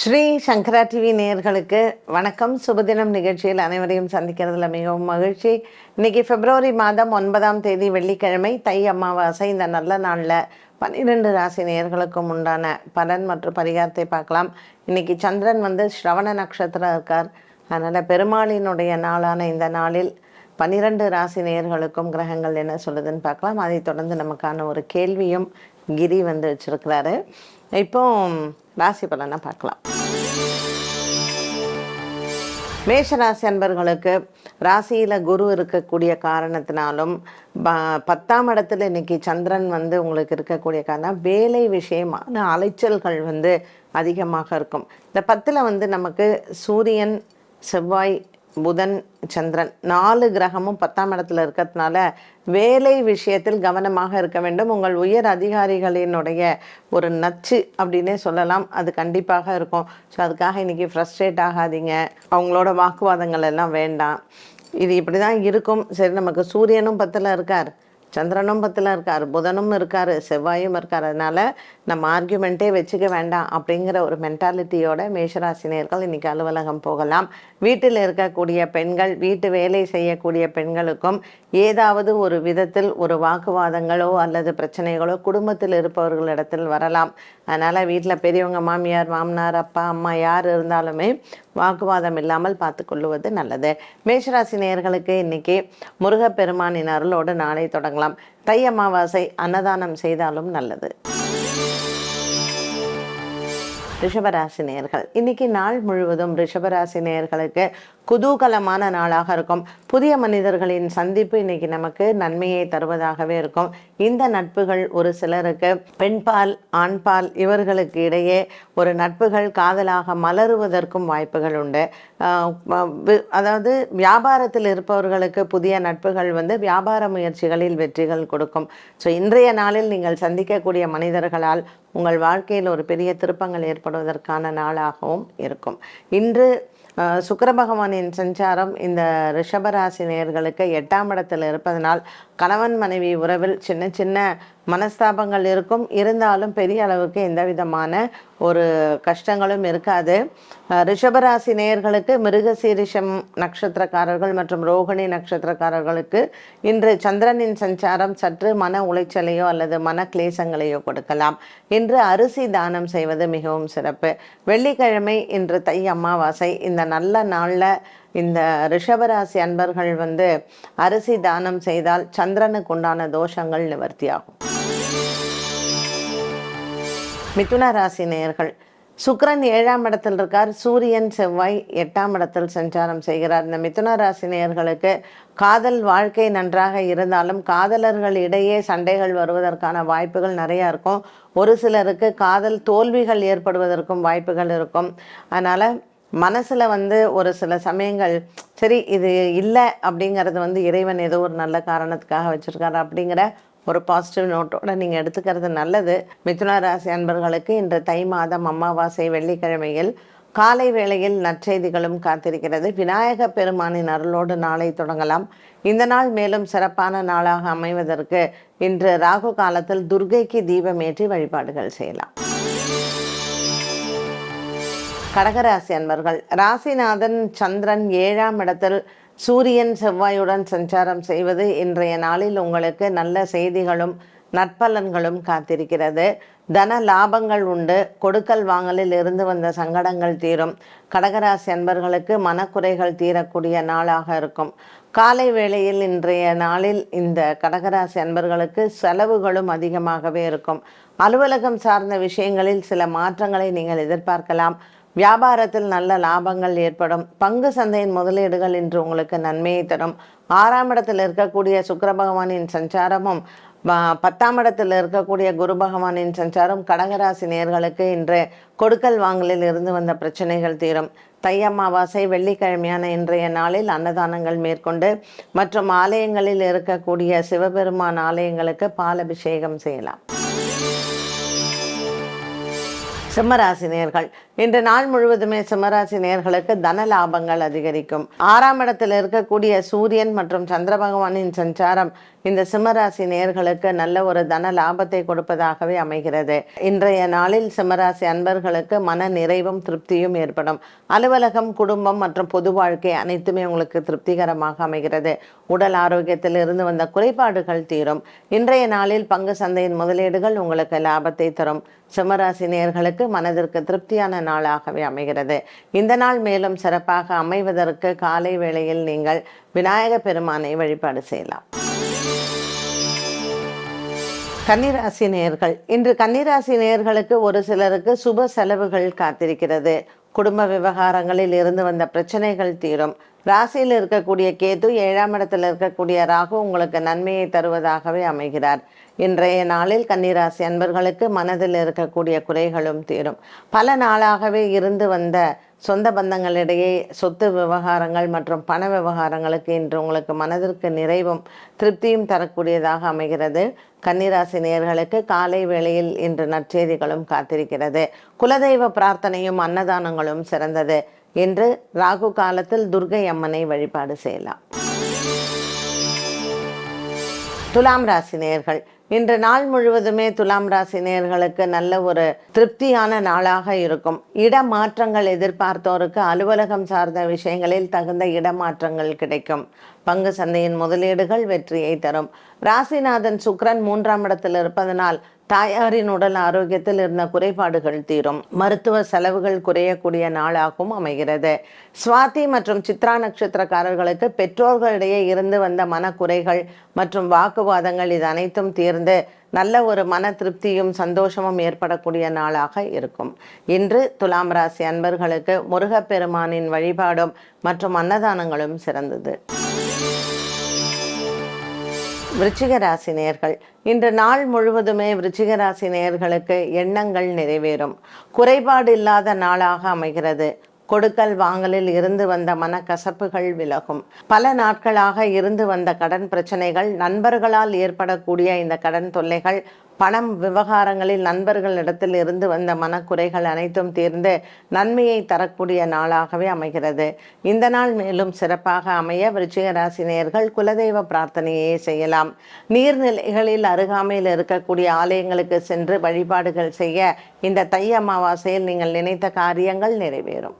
ஸ்ரீ சங்கரா TV நேயர்களுக்கு வணக்கம். சுபதினம் நிகழ்ச்சியில் அனைவரையும் சந்திக்கிறதுல மிகவும் மகிழ்ச்சி. இன்னைக்கு பிப்ரவரி மாதம் ஒன்பதாம் தேதி வெள்ளிக்கிழமை தை அமாவாசை. இந்த நல்ல நாளில் பன்னிரெண்டு ராசி நேயர்களுக்கும் உண்டான பலன் மற்றும் பரிகாரத்தை பார்க்கலாம். இன்னைக்கு சந்திரன் வந்து ஸ்ரவண நட்சத்திரம் இருக்கார். அதனால் பெருமாளினுடைய நாளான இந்த நாளில் பன்னிரண்டு ராசி நேயர்களுக்கும் கிரகங்கள் என்ன சொல்லுதுன்னு பார்க்கலாம். அதைத் தொடர்ந்து நமக்கான ஒரு கேள்வியும் கிரி வந்து வச்சுருக்கிறாரு. இப்போ ராசி பலனை பார்க்கலாம். மேஷராசி அன்பர்களுக்கு ராசியில் குரு இருக்கக்கூடிய காரணத்தினாலும் ப- பத்தாம் இடத்துல இன்னைக்கு சந்திரன் வந்து உங்களுக்கு இருக்கக்கூடிய காரணம் வேலை விஷயமான அலைச்சல்கள் வந்து அதிகமாக இருக்கும். இந்த பத்தில் வந்து நமக்கு சூரியன் செவ்வாய் புதன் சந்திரன் நாலு கிரகமும் பத்தாம் இடத்துல இருக்கிறதுனால வேலை விஷயத்தில் கவனமாக இருக்க வேண்டும். உங்கள் உயர் அதிகாரிகளினுடைய ஒரு நச்சு அப்படின்னே சொல்லலாம். அது கண்டிப்பாக இருக்கும். ஸோ அதுக்காக இன்றைக்கி ஃப்ரஸ்ட்ரேட் ஆகாதீங்க. அவங்களோட வாக்குவாதங்கள் எல்லாம் வேண்டாம். இது இப்படி தான் இருக்கும். சரி நமக்கு சூரியனும் பத்தில் இருக்கார். சந்திரனும் பத்தில் இருக்கார் புதனும் இருக்கார் செவ்வாயும் இருக்கார். அதனால நம்ம ஆர்கியூமெண்ட்டே வச்சுக்க வேண்டாம் அப்படிங்கிற ஒரு மென்டாலிட்டியோட மேஷராசினியர்கள் இன்னைக்கு அலுவலகம் போகலாம். வீட்டில் இருக்கக்கூடிய பெண்கள் வீட்டு வேலை செய்யக்கூடிய பெண்களுக்கும் ஏதாவது ஒரு விதத்தில் ஒரு வாக்குவாதங்களோ அல்லது பிரச்சனைகளோ குடும்பத்தில் இருப்பவர்களிடத்தில் வரலாம். அதனால் வீட்டில் பெரியவங்க மாமியார் மாமனார் அப்பா அம்மா யார் இருந்தாலுமே வாக்குவாதம் இல்லாமல் பார்த்துக்கொள்ளுவது நல்லது. மேஷராசி நேயர்களுக்கு இன்னைக்கு முருகப்பெருமானின் அருளோடு நாளை தொடங்கலாம். தை அமாவாசை அன்னதானம் செய்தாலும் நல்லது. ரிஷபராசி நேர்கள். இன்னைக்கு நாள் முழுவதும் ரிஷபராசி நேர்களுக்கு குதூகலமான நாளாக இருக்கும். புதிய மனிதர்களின் சந்திப்பு இன்னைக்கு நமக்கு நன்மையை தருவதாகவே இருக்கும். இந்த நட்புகள் ஒரு சிலருக்கு பெண்பால் ஆண்பால் இவர்களுக்கு இடையே ஒரு நட்புகள் காதலாக மலருவதற்கும் வாய்ப்புகள் உண்டு. அதாவது வியாபாரத்தில் இருப்பவர்களுக்கு புதிய நட்புகள் வந்து வியாபார முயற்சிகளில் வெற்றிகள் கொடுக்கும். ஸோ இன்றைய நாளில் நீங்கள் சந்திக்கக்கூடிய மனிதர்களால் உங்கள் வாழ்க்கையில் ஒரு பெரிய திருப்பங்கள் ஏற்படுவதற்கான நாளாகவும் இருக்கும். இன்று அஹ், பகவானின் சஞ்சாரம் இந்த ரிஷபராசி நேர்களுக்கு எட்டாம் இடத்தில் இருப்பதனால் கணவன் மனைவி உறவில் சின்ன சின்ன மனஸ்தாபங்கள் இருக்கும். இருந்தாலும் பெரிய அளவுக்கு எந்த விதமான ஒரு கஷ்டங்களும் இருக்காது. ரிஷபராசி நேயர்களுக்கு மிருகசீரிஷம் நட்சத்திரக்காரர்கள் மற்றும் ரோகிணி நட்சத்திரக்காரர்களுக்கு இன்று சந்திரனின் சஞ்சாரம் சற்று மன உளைச்சலையோ அல்லது மன கிளேசங்களையோ கொடுக்கலாம். இன்று அரிசி தானம் செய்வது மிகவும் சிறப்பு. வெள்ளிக்கிழமை இன்று தை அமாவாசை. இந்த நல்ல நாளில் இந்த ரிஷபராசி அன்பர்கள் வந்து அரிசி தானம் செய்தால் சந்திரனுக்கு உண்டான தோஷங்கள் நிவர்த்தியாகும். மிதுன ராசி நேயர்கள் சுக்கரன் ஏழாம் இடத்தில் இருக்கார் சூரியன் செவ்வாய் எட்டாம் இடத்தில் சஞ்சாரம் செய்கிறார். இந்த மிதுன ராசி நேயர்களுக்கு காதல் வாழ்க்கை நன்றாக இருந்தாலும் காதலர்கள் இடையே சண்டைகள் வருவதற்கான வாய்ப்புகள் நிறையா இருக்கும். ஒரு சிலருக்கு காதல் தோல்விகள் ஏற்படுவதற்கும் வாய்ப்புகள் இருக்கும். அதனால் மனசில் வந்து ஒரு சில சமயங்கள் சரி இது இல்லை அப்படிங்கிறது வந்து இறைவன் ஏதோ ஒரு நல்ல காரணத்துக்காக வச்சுருக்காரு அப்படிங்கிற ஒரு பாசிட்டிவ் நோட்டோட நீங்கள் எடுத்துக்கிறது நல்லது. மிதுன ராசி அன்பர்களுக்கு இன்று தை மாதம் அமாவாசை வெள்ளிக்கிழமையில் காலை வேளையில் நற்செய்திகளும் காத்திருக்கிறது. விநாயக பெருமானின் அருளோடு நாளை தொடங்கலாம். இந்த நாள் மேலும் சிறப்பான நாளாக அமைவதற்கு இன்று ராகு காலத்தில் துர்க்கைக்கு தீபமேற்றி வழிபாடுகள் செய்யலாம். கடகராசி அன்பர்கள் ராசிநாதன் சந்திரன் ஏழாம் இடத்தில் சூரியன் செவ்வாயுடன் சஞ்சாரம் செய்வது இன்றைய நாளில் உங்களுக்கு நல்ல செய்திகளும் நற்பலன்களும் காத்திருக்கிறது. தன லாபங்கள் உண்டு. கொடுக்கல் வாங்கலில் இருந்து வந்த சங்கடங்கள் தீரும். கடகராசி அன்பர்களுக்கு மனக்குறைகள் தீரக்கூடிய நாளாக இருக்கும். காலை வேளையில் இன்றைய நாளில் இந்த கடகராசி அன்பர்களுக்கு செலவுகளும் அதிகமாகவே இருக்கும். அலுவலகம் சார்ந்த விஷயங்களில் சில மாற்றங்களை நீங்கள் எதிர்பார்க்கலாம். வியாபாரத்தில் நல்ல லாபங்கள் ஏற்படும். பங்கு சந்தையின் முதலீடுகள் இன்று உங்களுக்கு நன்மையை தரும். ஆறாம் இடத்தில் இருக்கக்கூடிய சுக்கர பகவானின் சஞ்சாரமும் பத்தாம் இடத்தில் இருக்கக்கூடிய குரு பகவானின் சஞ்சாரம் கடகராசி நேர்களுக்கு இன்று கொடுக்கல் வாங்கலில் இருந்து வந்த பிரச்சனைகள் தீரும். தை அமாவாசை வெள்ளிக்கிழமையான இன்றைய நாளில் அன்னதானங்கள் மேற்கொண்டு மற்றும் ஆலயங்களில் இருக்கக்கூடிய சிவபெருமான் ஆலயங்களுக்கு பாலபிஷேகம் செய்யலாம். சிம்மராசினியர்கள் இன்று நாள் முழுவதுமே சிம்மராசி நேர்களுக்கு தன லாபங்கள் அதிகரிக்கும். ஆறாம் இடத்தில் இருக்கக்கூடிய சூரியன் மற்றும் சந்திர பகவானின் சஞ்சாரம் இந்த சிம்மராசி நேர்களுக்கு நல்ல ஒரு தன லாபத்தை கொடுப்பதாகவே அமைகிறது. இன்றைய நாளில் சிம்மராசி அன்பர்களுக்கு மன நிறைவும் திருப்தியும் ஏற்படும். அலுவலகம் குடும்பம் மற்றும் பொது வாழ்க்கை அனைத்துமே உங்களுக்கு திருப்திகரமாக அமைகிறது. உடல் ஆரோக்கியத்தில் இருந்து வந்த குறைபாடுகள் தீரும். இன்றைய நாளில் பங்கு சந்தையின் முதலீடுகள் உங்களுக்கு லாபத்தை தரும். சிம்மராசி நேயர்களுக்கு மனதிற்கு திருப்தியான நாளாகவே அமைகிறது. இந்த நாள் மேலும் சிறப்பாக அமைவதற்கு காலை வேளையில் நீங்கள் விநாயக பெருமானை வழிபாடு செய்யலாம். கன்னிராசி நேர்கள் இன்று கன்னிராசி நேர்களுக்கு ஒரு சிலருக்கு சுப செலவுகள் காத்திருக்கிறது. குடும்ப விவகாரங்களில் இருந்து வந்த பிரச்சனைகள் தீரும். ராசியில் இருக்கக்கூடிய கேது ஏழாம் இடத்தில் இருக்கக்கூடிய ராகு உங்களுக்கு நன்மையை தருவதாகவே அமைகிறார். இன்றைய நாளில் கன்னிராசி அன்பர்களுக்கு மனதில் இருக்கக்கூடிய குறைகளும் தீரும். பல நாளாகவே இருந்து வந்த சொந்த பந்தங்களிடையே சொத்து விவகாரங்கள் மற்றும் பண விவகாரங்களுக்கு இன்று உங்களுக்கு மனதிற்கு நிறைவும் திருப்தியும் தரக்கூடியதாக அமைகிறது. கன்னிராசி நேர்களுக்கு காலை வேளையில் இன்று நற்செய்திகளும் காத்திருக்கிறது. குலதெய்வ பிரார்த்தனையும் அன்னதானங்களும் சிறந்தது. இன்று ராகு காலத்தில் துர்கை அம்மனை வழிபாடு செய்யலாம். துலாம் ராசி நேர்கள் இன்று நாள் முழுவதுமே துலாம் ராசி நேர்களுக்கு நல்ல ஒரு திருப்தியான நாளாக இருக்கும். இடமாற்றங்கள் எதிர்பார்த்தோருக்கு அலுவலகம் சார்ந்த விஷயங்களில் தகுந்த இடமாற்றங்கள் கிடைக்கும். பங்கு சந்தையின் முதலீடுகள் வெற்றியை தரும். ராசிநாதன் சுக்ரன் மூன்றாம் இடத்தில் இருப்பதனால் தாயாரின் உடல் ஆரோக்கியத்தில் இருந்த குறைபாடுகள் தீரும். மருத்துவ செலவுகள் குறையக்கூடிய நாளாகவும் அமைகிறது. சுவாதி மற்றும் சித்ரா நட்சத்திரக்காரர்களுக்கு பெற்றோர்களிடையே இருந்து வந்த மனக்குறைகள் மற்றும் வாக்குவாதங்கள் இது அனைத்தும் தீர்ந்து நல்ல ஒரு மன திருப்தியும் சந்தோஷமும் ஏற்படக்கூடிய நாளாக இருக்கும். இன்று துலாம் ராசி அன்பர்களுக்கு முருகப்பெருமானின் வழிபாடும் மற்றும் அன்னதானங்களும் சிறந்தது. விருச்சிகராசி நேர்கள். இன்று நாள் முழுவதுமே விருச்சிகராசி நேர்களுக்கு எண்ணங்கள் நிறைவேறும். குறைபாடு இல்லாத நாளாக அமைகிறது. கொடுக்கல் வாங்கலில் இருந்து வந்த மனக்கசப்புகள் விலகும். பல நாட்களாக இருந்து வந்த கடன் பிரச்சனைகள் நண்பர்களால் ஏற்படக்கூடிய இந்த கடன் தொல்லைகள் பணம் விவகாரங்களில் நண்பர்களிடத்தில் இருந்து வந்த மனக்குறைகள் அனைத்தும் தீர்ந்து நன்மையை தரக்கூடிய நாளாகவே அமைகிறது. இந்த நாள் மேலும் சிறப்பாக அமைய விருச்சிகராசினியர்கள் குலதெய்வ பிரார்த்தனையை செய்யலாம். நீர்நிலைகளில் அருகாமையில் இருக்கக்கூடிய ஆலயங்களுக்கு சென்று வழிபாடுகள் செய்ய இந்த தை அமாவாசையில் நீங்கள் நினைத்த காரியங்கள் நிறைவேறும்.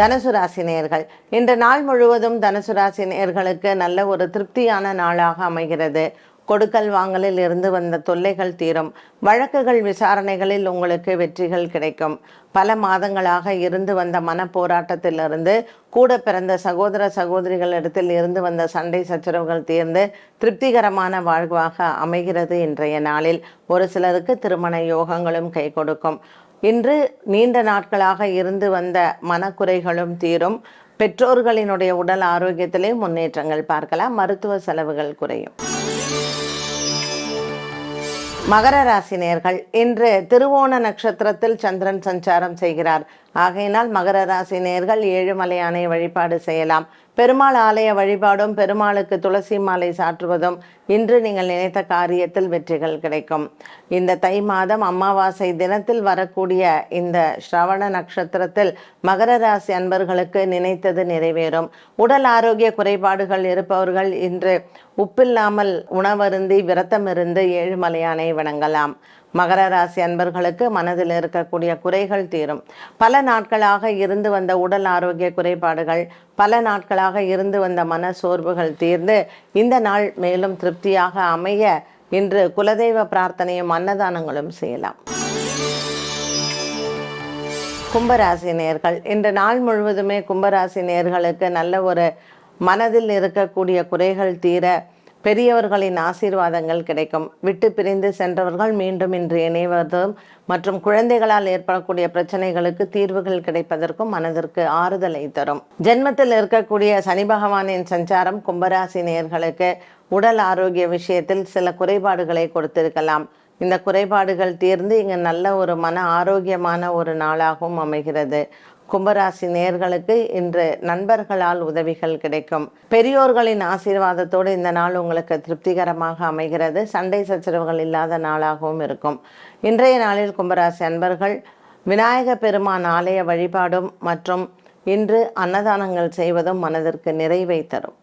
தனுசு ராசி நேர்கள் இன்று நாள் முழுவதும் தனுசு ராசி நேர்களுக்கு நல்ல ஒரு திருப்தியான நாளாக அமைகிறது. கொடுக்கல் வாங்கலில் இருந்து வந்த தொல்லைகள் தீரும். வழக்குகள் விசாரணைகளில் உங்களுக்கு வெற்றிகள் கிடைக்கும். பல மாதங்களாக இருந்து வந்த மனப்போராட்டத்திலிருந்து கூட பிறந்த சகோதர சகோதரிகளிடத்தில் இருந்து வந்த சண்டை சச்சரவுகள் தீர்ந்து திருப்திகரமான வாழ்வாக அமைகிறது இன்றைய நாளில். ஒரு சிலருக்கு திருமண யோகங்களும் கை கொடுக்கும். இன்று நீண்ட நாட்களாக இருந்து வந்த மனக்குறைகளும் தீரும். பெற்றோர்களினுடைய உடல் ஆரோக்கியத்திலே முன்னேற்றங்கள் பார்க்கலாம். மருத்துவ செலவுகள் குறையும். மகர ராசி நேர்கள் இன்று திருவோண நட்சத்திரத்தில் சந்திரன் சஞ்சாரம் செய்கிறார். ஆகையினால் மகர ராசி நேர்கள் ஏழுமலையானை வழிபாடு செய்யலாம். பெருமாள் ஆலய வழிபாடும் பெருமாளுக்கு துளசி மாலை சாற்றுவதும் இன்று நீங்கள் நினைத்த காரியத்தில் வெற்றிகள் கிடைக்கும். இந்த தை மாதம் அமாவாசை தினத்தில் வரக்கூடிய இந்த ஸ்ரவண நட்சத்திரத்தில் மகர ராசி அன்பர்களுக்கு நினைத்தது நிறைவேறும். உடல் ஆரோக்கிய குறைபாடுகள் இருப்பவர்கள் இன்று உப்பில்லாமல் உணவருந்தி விரத்தமிருந்து ஏழுமலையானை வணங்கலாம். மகர ராசி அன்பர்களுக்கு மனதில் இருக்கக்கூடிய குறைகள் தீரும். பல நாட்களாக இருந்து வந்த உடல் ஆரோக்கிய குறைபாடுகள் பல நாட்களாக இருந்து வந்த மன சோர்வுகள் தீர்ந்து இந்த நாள் மேலும் திருப்தியாக அமைய இன்று குலதெய்வ பிரார்த்தனையும் அன்னதானங்களும் செய்யலாம். கும்பராசி நேர்கள் இன்று நாள் முழுவதுமே கும்பராசி நேர்களுக்கு நல்ல ஒரு மனதில் இருக்கக்கூடிய குறைகள் தீர பெரியவர்களின் ஆசீர்வாதங்கள் கிடைக்கும். விட்டு பிரிந்து சென்றவர்கள் மீண்டும் இன்று இணைவதும் மற்றும் குழந்தைகளால் ஏற்படக்கூடிய பிரச்சனைகளுக்கு தீர்வுகள் கிடைப்பதற்கும் மனதிற்கு ஆறுதலை தரும். ஜென்மத்தில் இருக்கக்கூடிய சனி பகவானின் சஞ்சாரம் கும்பராசி நேர்களுக்கு உடல் ஆரோக்கிய விஷயத்தில் சில குறைபாடுகளை கொடுத்திருக்கலாம். இந்த குறைபாடுகள் தீர்ந்து இங்கு நல்ல ஒரு மன ஆரோக்கியமான ஒரு நாளாகவும் அமைகிறது. கும்பராசி நேர்களுக்கு இன்று நண்பர்களால் உதவிகள் கிடைக்கும். பெரியோர்களின் ஆசீர்வாதத்தோடு இந்த நாள் உங்களுக்கு திருப்திகரமாக அமைகிறது. சண்டை சச்சரவுகள் இல்லாத நாளாகவும் இருக்கும். இன்றைய நாளில் கும்பராசி அன்பர்கள் விநாயக பெருமான் ஆலய வழிபாடும் மற்றும் இன்று அன்னதானங்கள் செய்வதும் மனதிற்கு நிறைவை தரும்.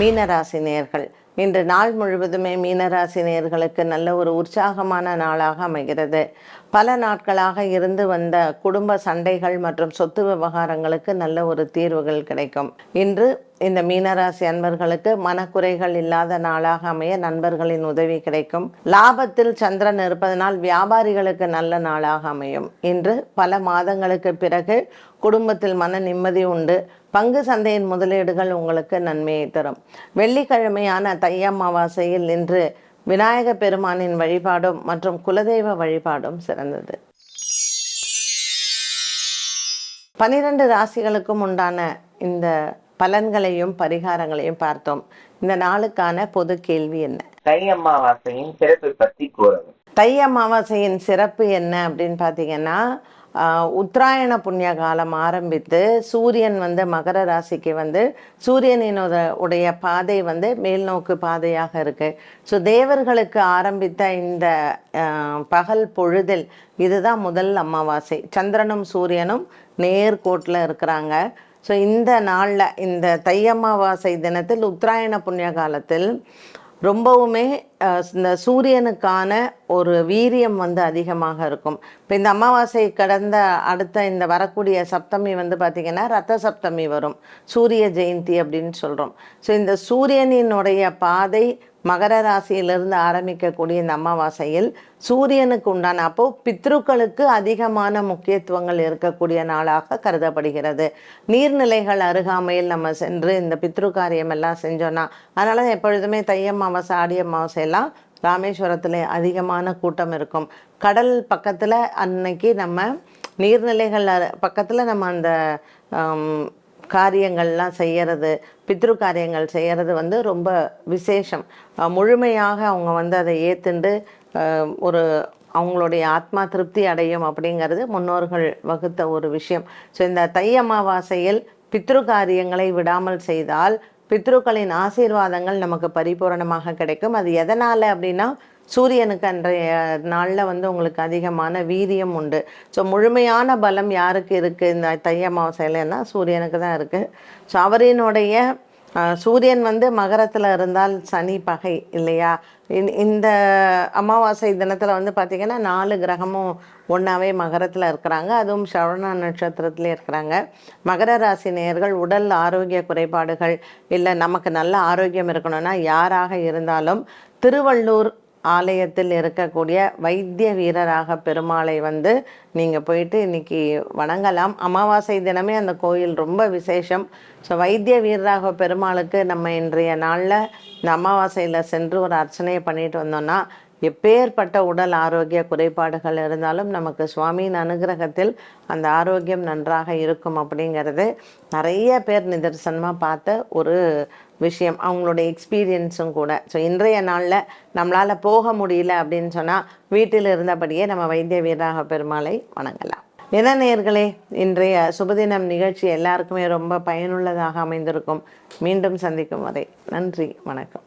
மீனராசி நேர்கள் இன்று நாள் முழுவதுமே மீனராசி நேர்களுக்கு நல்ல ஒரு உற்சாகமான நாளாக அமைகிறது. பல நாட்களாக இருந்து வந்த குடும்ப சண்டைகள் மற்றும் சொத்து விவகாரங்களுக்கு நல்ல ஒரு தீர்வுகள் கிடைக்கும். இன்று இந்த மீனராசி அன்பர்களுக்கு மனக்குறைகள் இல்லாத நாளாக அமைய நண்பர்களின் உதவி கிடைக்கும். லாபத்தில் சந்திரன் இருப்பதனால் வியாபாரிகளுக்கு நல்ல நாளாக அமையும். இன்று பல மாதங்களுக்கு பிறகு குடும்பத்தில் மன நிம்மதி உண்டு. பங்கு சந்தையின் முதலீடுகள் உங்களுக்கு நன்மையை தரும். வெள்ளிக்கிழமையான தை அமாவாசையில் இன்று விநாயக பெருமானின் வழிபாடும் மற்றும் குலதெய்வ வழிபாடும் சிறந்தது. பனிரெண்டு ராசிகளுக்கும் உண்டான இந்த பலன்களையும் பரிகாரங்களையும் பார்த்தோம். இந்த நாளுக்கான பொது கேள்வி என்ன? தை அமாவாசையின் சிறப்பு பற்றி கூறவும். தை அமாவாசையின் சிறப்பு என்ன அப்படின்னு பார்த்தீங்கன்னா உத்தராயண புண்ணிய காலம் ஆரம்பித்து சூரியன் வந்து மகர ராசிக்கு வந்து சூரியனினோட உடைய பாதை வந்து மேல்நோக்கு பாதையாக இருக்கு. ஸோ தேவர்களுக்கு ஆரம்பித்த இந்த பகல் பொழுதில் இதுதான் முதல் அமாவாசை. சந்திரனும் சூரியனும் நேர்கோட்டில் இருக்கிறாங்க. ஸோ இந்த நாளில் இந்த தை அமாவாசை தினத்தில் உத்தராயண புண்ணிய காலத்தில் ரொம்பவுமே இந்த சூரியனுக்கான ஒரு வீரியம் வந்து அதிகமாக இருக்கும். இப்போ இந்த அமாவாசை கடந்த அடுத்த இந்த வரக்கூடிய சப்தமி வந்து பார்த்திங்கன்னா ரத்த சப்தமி வரும். சூரிய ஜெயந்தி அப்படின்னு சொல்கிறோம் ஸோ இந்த சூரியனினுடைய பாதை மகர ராசியிலிருந்து ஆரம்பிக்கக்கூடிய இந்த அமாவாசையில் சூரியனுக்கு உண்டான அப்போ பித்ருக்களுக்கு அதிகமான முக்கியத்துவங்கள் இருக்கக்கூடிய நாளாக கருதப்படுகிறது. நீர்நிலைகள் அருகாமையில் நம்ம சென்று இந்த பித்ரு காரியம் எல்லாம் செஞ்சோன்னா அதனால தான் எப்பொழுதுமே தை அமாவாசை ஆடி அமாவாசையெல்லாம் ராமேஸ்வரத்தில் அதிகமான கூட்டம் இருக்கும். கடல் பக்கத்தில் அன்னைக்கு நம்ம நீர்நிலைகள் பக்கத்தில் நம்ம அந்த காரியங்கள்லாம் செய்கிறது பித்ரு காரியங்கள் செய்கிறது வந்து ரொம்ப விசேஷம். முழுமையாக அவங்க வந்து அதை ஏற்றுண்டு ஒரு அவங்களுடைய ஆத்மா திருப்தி அடையும் அப்படிங்கிறது முன்னோர்கள் வகுத்த ஒரு விஷயம். ஸோ இந்த தை அமாவாசையில் பித்ரு காரியங்களை விடாமல் செய்தால் பித்ருக்களின் ஆசீர்வாதங்கள் நமக்கு பரிபூரணமாக கிடைக்கும். அது எதனால் அப்படின்னா சூரியனுக்கு அன்றைய நாளில் வந்து உங்களுக்கு அதிகமான வீரியம் உண்டு. ஸோ முழுமையான பலம் யாருக்கு இருக்குது இந்த தை அமாவாசையிலன்னா சூரியனுக்கு தான் இருக்குது ஸோ அவரினுடைய சூரியன் வந்து மகரத்தில் இருந்தால் சனி பகை இல்லையா? இந்த- இந்த அமாவாசை தினத்தில் வந்து பார்த்திங்கன்னா நாலு கிரகமும் ஒன்றாவே மகரத்தில் இருக்கிறாங்க. அதுவும் சரவண நட்சத்திரத்திலே இருக்கிறாங்க. மகர ராசி நேயர்கள் உடல் ஆரோக்கிய குறைபாடுகள் இல்லை நமக்கு நல்ல ஆரோக்கியம் இருக்கணும்னா யாராக இருந்தாலும் திருவள்ளூர் ஆலயத்தில் இருக்கக்கூடிய வைத்திய வீரராக பெருமாளை வந்து நீங்கள் போயிட்டு இன்னைக்கு வணங்கலாம். அமாவாசை தினமே அந்த கோயில் ரொம்ப விசேஷம். ஸோ வைத்திய வீரராக பெருமாளுக்கு நம்ம இன்றைய நாளில் இந்த அமாவாசையில் சென்று ஒரு அர்ச்சனையை பண்ணிட்டு வந்தோம்னா எப்பேற்பட்ட உடல் ஆரோக்கிய குறைபாடுகள் இருந்தாலும் நமக்கு சுவாமியின் அனுகிரகத்தில் அந்த ஆரோக்கியம் நன்றாக இருக்கும் அப்படிங்கிறது நிறைய பேர் நிதர்சனமாக பார்த்த ஒரு விஷயம். அவங்களுடைய எக்ஸ்பீரியன்ஸும் கூட. ஸோ இன்றைய நாளில் நம்மளால் போக முடியல அப்படின்னு சொன்னால் வீட்டில் இருந்தபடியே நம்ம வைத்திய வீராக பெருமாளை வணங்கலாம். என்ன நேர்களே இன்றைய சுபதினம் நிகழ்ச்சி எல்லாருக்குமே ரொம்ப பயனுள்ளதாக அமைந்திருக்கும். மீண்டும் சந்திக்கும் வரை நன்றி வணக்கம்.